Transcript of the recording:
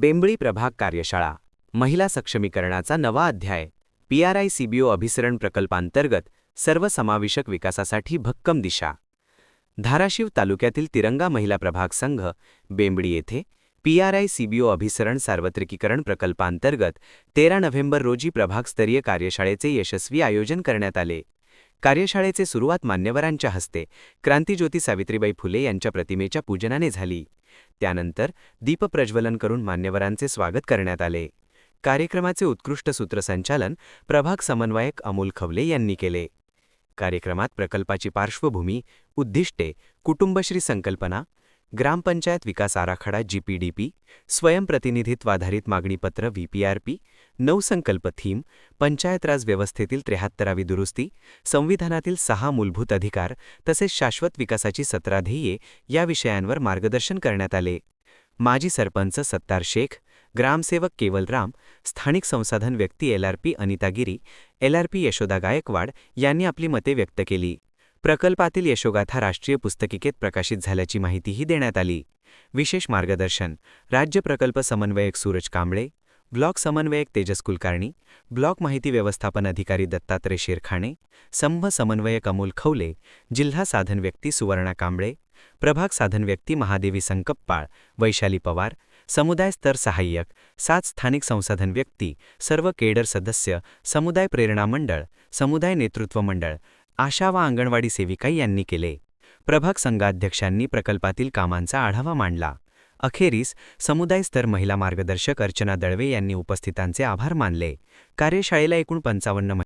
बेंबळी प्रभाग कार्यशाळा महिला सक्षमीकरणाचा नवा अध्याय पीआरआय सीबीओ अभिसरण प्रकल्पांतर्गत सर्वसमावेशक विकासासाठी भक्कम दिशा. धाराशिव तालुक्यातील तिरंगा महिला प्रभाग संघ बेंबळी येथे पीआरआय सीबीओ अभिसरण सार्वत्रिकीकरण प्रकल्पांतर्गत तेरा नोव्हेंबर रोजी प्रभागस्तरीय कार्यशाळेचे यशस्वी आयोजन करण्यात आले. कार्यशाळेचे सुरुवात मान्यवरांच्या हस्ते क्रांतिज्योती सावित्रीबाई फुले यांच्या प्रतिमेच्या पूजनाने झाली. त्यानंतर दीपप्रज्वलन करून मान्यवरांचे स्वागत करण्यात आले. कार्यक्रमाचे उत्कृष्ट सूत्रसंचालन प्रभाग समन्वयक अमोल खवले यांनी केले. कार्यक्रमात प्रकल्पाची पार्श्वभूमी उद्दिष्टे कुटुंबश्री संकल्पना ग्रामपंचायत विकास आराखडा जीपीडीपी स्वयंप्रतिनिधित्वाधारित मागणीपत्र व्हीपीआरपी नवसंकल्प थीम पंचायत राज व्यवस्थेतील त्र्याहत्तरावी दुरुस्ती संविधानातील सहा मूलभूत अधिकार तसेच शाश्वत विकासाची सतरा ध्येये या विषयांवर मार्गदर्शन करण्यात आले. माजी सरपंच सत्तार शेख ग्रामसेवक केवलराम स्थानिक संसाधन व्यक्ती एलआरपी अनिता गिरी एलआरपी यशोदा गायकवाड यांनी आपली मते व्यक्त केली. प्रकल्पातील यशोगाथा राष्ट्रीय पुस्तकिकेत प्रकाशित झाल्याची माहितीही देण्यात आली. विशेष मार्गदर्शन राज्य प्रकल्प समन्वयक सूरज कांबळे ब्लॉक समन्वयक तेजस कुलकर्णी ब्लॉक माहिती व्यवस्थापन अधिकारी दत्तात्रय शेरखाणे संभ समन्वयक अमोल खवले जिल्हा साधन व्यक्ती सुवर्णा कांबळे प्रभाग साधन व्यक्ती महादेवी संकप्पाळ वैशाली पवार समुदाय स्तर सहाय्यक सात स्थानिक संसाधन व्यक्ती सर्व केडर सदस्य समुदाय प्रेरणा मंडळ समुदाय नेतृत्व मंडळ आशा व अंगणवाडी सेविका यांनी केले. प्रभाग संघाध्यक्षांनी प्रकल्पातील कामांचा आढावा मांडला. अखेरीस समुदाय स्तर महिला मार्गदर्शक अर्चना दळवे यांनी उपस्थितांचे आभार मानले. कार्यशाळेला एकूण पंचावन्न